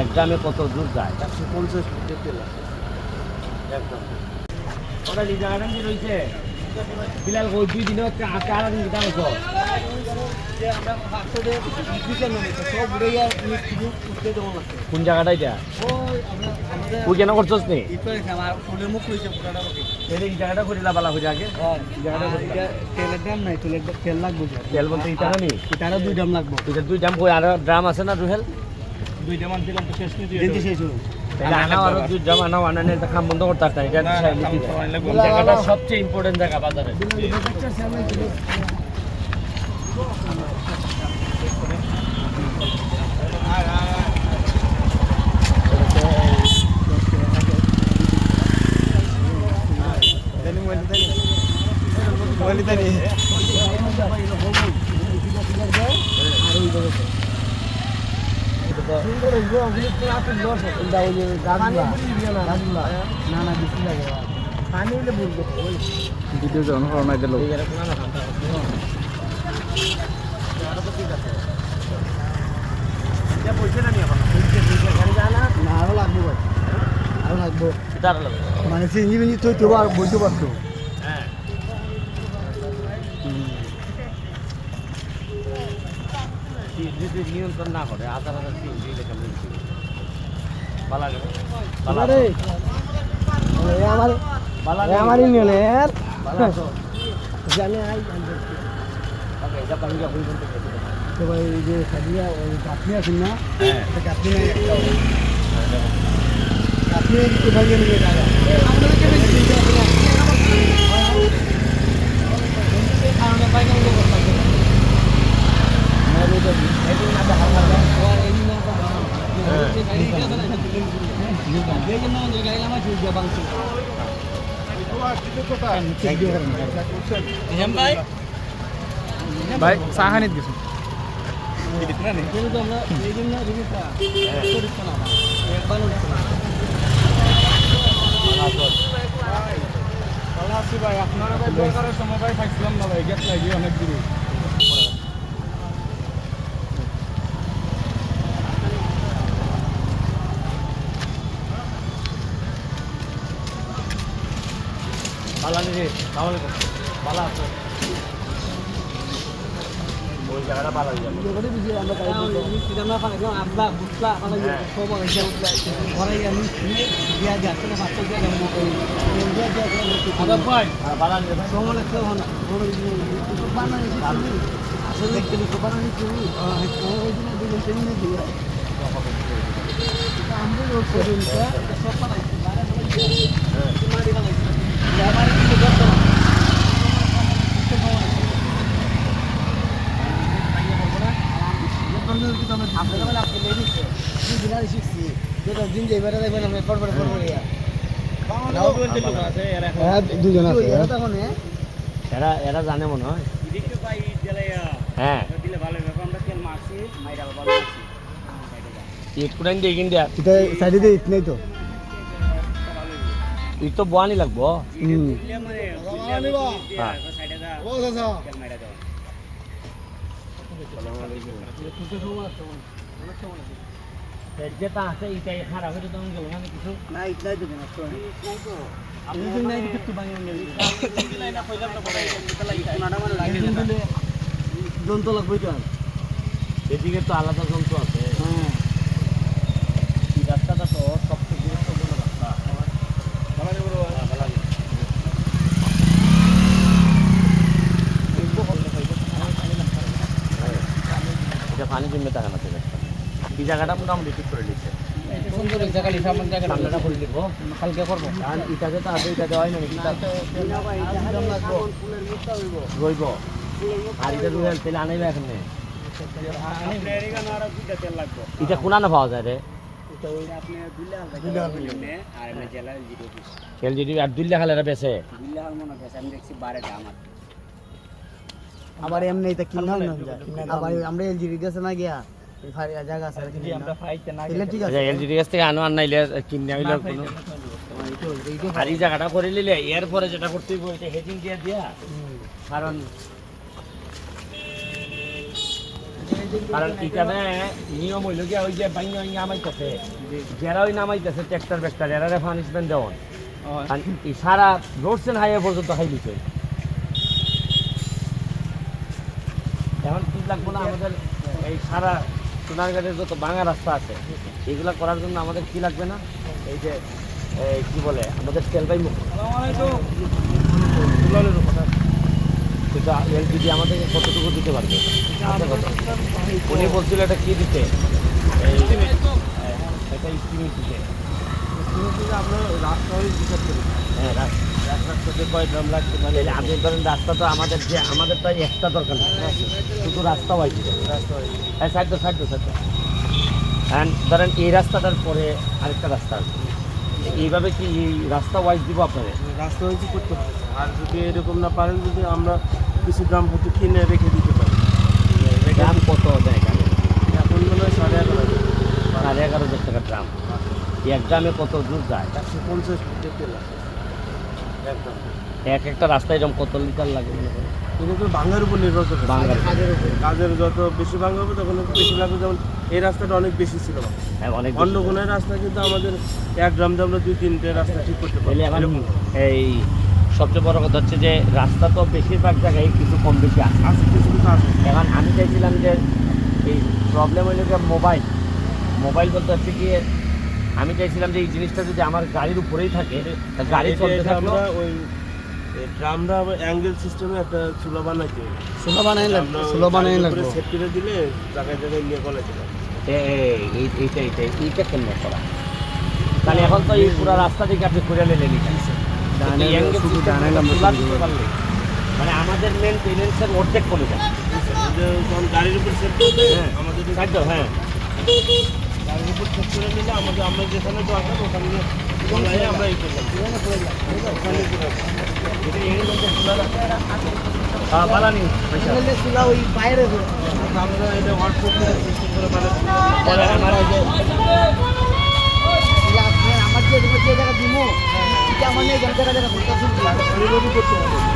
এক গ্রামে কত দূর যায়? একশো পঞ্চাশ ফুটের তেল একদম। ওটা রয়েছে। বিলাল ওই দুই দিনে হচ্ছে আটটা দিন দাম হতো নেই কোন জায়গাটা এটা? তুই কেন করছস নি? এই জায়গাটা করে হ্যাঁ তেলের দাম নাই তেলের তেল লাগবে তেল বলতে এই টাকা নি? এটারও দুই দাম লাগবে। দুই দাম কই? আর ড্রাম আছে না রুহেল? দুইটা মান দিলাম তো শেষ নিয়ে দিতে শেষ হলো। আর সবচেয়ে ইম্পর্টেন্ট জায়গা বাজারে না না বেশি লাগে ভিডিও যখন করোনা দিল মানে সিঞ্জি মিঞ্জি তুই বলতে পারতো যদি নিয়ন্ত্রণ না করে হাজার হাজার তিন দুই লেখা মিলছে পালা গেল আরে এ আমার পালা এ আমার ইউনিয়নের পালা জানে আই ওকে এটা পানি যা পরিবর্তন তো ভাই এই যে সাদিয়া ওই গাছনি আছেন না হ্যাঁ গাছনি নাই একটা গাছনি কোথায় গেলে যে টাকা বেশি দিতে হবে না কারণে পাই করতে হবে ভাই চাহানিত গেছো ভাই। আপনারা সময় ভাই পাইছিলাম না ভাই। গ্যাস লাগি অনেক দূরে। পালা নিয়ে তাহলে পালা আছে। ওই জায়গাটা পালা যাবে। আর পালা নিয়ে দিন যাইবার দেখবেন আমি পরপরে পরপরে হ্যাঁ দুজন আছে এরা এরা জানে মনে হয়। হ্যাঁ। ইট কুড়াইন দিয়ে কিন দেয়া। সাইডে দিয়ে ইট নেই তো। বোয়ানি লাগবো। হুম। হ্যাঁ। যেটা আছে ইটাই খারাপ হয়ে তো গেল না কিছু না ইট নাই তো না তো আপনি নাই তো একটু বানিয়ে নেবেন যন্ত্র লাগবে তো এদিকে তো আলাদা যন্ত্র আছে। হ্যাঁ এই রাস্তাটা তো সবচেয়ে গুরুত্বপূর্ণ রাস্তা এটা পানি জমে থাকে না রাস্তা এই জায়গাটা মোটামুটি ঠিক করে সুন্দর জায়গা লিখা আমার জায়গা সামনেটা করে দিব কালকে করব। কারণ ইটাকে তো আছে ইটাতে হয় না রইব। আর এটা রুহেল তেলে আনাইবে এখন এটা কোনা না পাওয়া যায় রে? এলজিডি আর দুই লেখা লেখা বেছে আবার এমনি এটা কিনা না আবার আমরা এলজি গেছে না গিয়া? জায়গা আছে যদি আমরা ফাইতে না ঠিক আছে। এলজিডি কাছ থেকে আনো আর নাইলে কিনে হইলে কোনো আর এই জায়গাটা করে নিলে এরপরে যেটা করতে হইব এটা হেডিং দিয়ে দিয়া। কারণ কারণ এখানে নিয়ম হইল গিয়া ওই যে বাইঙ্গা বাইঙ্গা নামাইতেছে যারা ওই নামাইতেছে ট্র্যাক্টর ব্যাক্টর এরারে পানিশমেন্ট দেওয়ান সারা রোডসেন হাইওয়ে পর্যন্ত হাই দিছে। এখন কি লাগবো না আমাদের এই সারা সোনারঘাটের যত ভাঙা রাস্তা আছে এগুলো করার জন্য আমাদের কি লাগবে না? এই যে কি বলে আমাদের তেলবাই মুখ এলপিজি আমাদেরকে কতটুকু দিতে পারবে? কত? উনি বলছিল এটা কি দিতে? হ্যাঁ, এটা স্টিমিং দিতে। আমরা রাস্তা হয়ে করি। হ্যাঁ কয় ড্রাম লাগতে পারে তাহলে আপনি ধরেন রাস্তা তো আমাদের যে আমাদের তো একটা দরকার নেই। শুধু রাস্তা হয়েছে রাস্তা হয়ে সাইড তো সাইড তো সাইড অ্যান্ড ধরেন এই রাস্তাটার পরে আরেকটা রাস্তা আছে। এইভাবে কি এই রাস্তা ওয়াইজ দিব আপনাদের রাস্তা হয়েছে করতে হবে। আর যদি এরকম না পারেন যদি আমরা কিছু গ্রাম হয়তো কিনে রেখে দিতে পারি। গ্রাম কত দেয় এখন? মনে হয় সাড়ে এগারো হাজার। সাড়ে এগারো হাজার টাকা গ্রাম। এক গ্রামে কত দূর যায়? একশো পঞ্চাশ এক একটা রাস্তায় এরকম কত লিটার লাগে? কিন্তু তো ভাঙার উপর নির্ভর করে। ভাঙার কাজের উপর। কাজের যত বেশি ভাঙা হবে তখন বেশি লাগবে। যেমন এই রাস্তাটা অনেক বেশি ছিল। হ্যাঁ অনেক বেশি। অন্য কোনো রাস্তা কিন্তু আমাদের এক গ্রাম দিয়ে আমরা দুই তিনটে রাস্তা ঠিক করতে পারি এই সবচেয়ে বড় কথা হচ্ছে যে রাস্তা তো বেশিরভাগ জায়গায় কিছু কম বেশি আছে। কিছু কিছু আছে। এখন আমি চাইছিলাম যে এই প্রবলেম হইল যে মোবাইল মোবাইল বলতে হচ্ছে কি আমি চাইছিলাম যে এই জিনিসটা যদি আমার গাড়ির উপরেই থাকে গাড়ি চলতে থাকল। ওই ড্রামটা অ্যাঙ্গেল সিস্টেমে একটা চুলা বানাইতে। ষোলো বানাই লাগবে ষোলো বানাই লাগবে। সেট করে দিলে জায়গায় জায়গায় নিয়ে চলে এই- এইটা এইটা এইটা করা? তাহলে এখন তো এই পুরো রাস্তা থেকে আপনি ঘুরে নিলেন ডানে শুধু ডানে নাম্বার শুধু মানে আমাদের মেনটেনেন্সের অর্ধেক কমে যায়। যে যখন গাড়ির উপর সেট হ্যাঁ। আমাদের হ্যাঁ। গাড়ির উপর সেট করে নিলে আমাদের আমরা যেখানে দরকার ওখানে আমরা এই করলাম ওখানে করে হ্যাঁ বালানি পয়সা। চুলা ওই বাইরে আমরা এটা হোয়াটসঅ্যাপ করে সিস্টেম করে বানাচ্ছি পরে আমার ওই যে আমার যে জায়গা দিমো এটা আমার নেই জায়গা জায়গা করতে হবে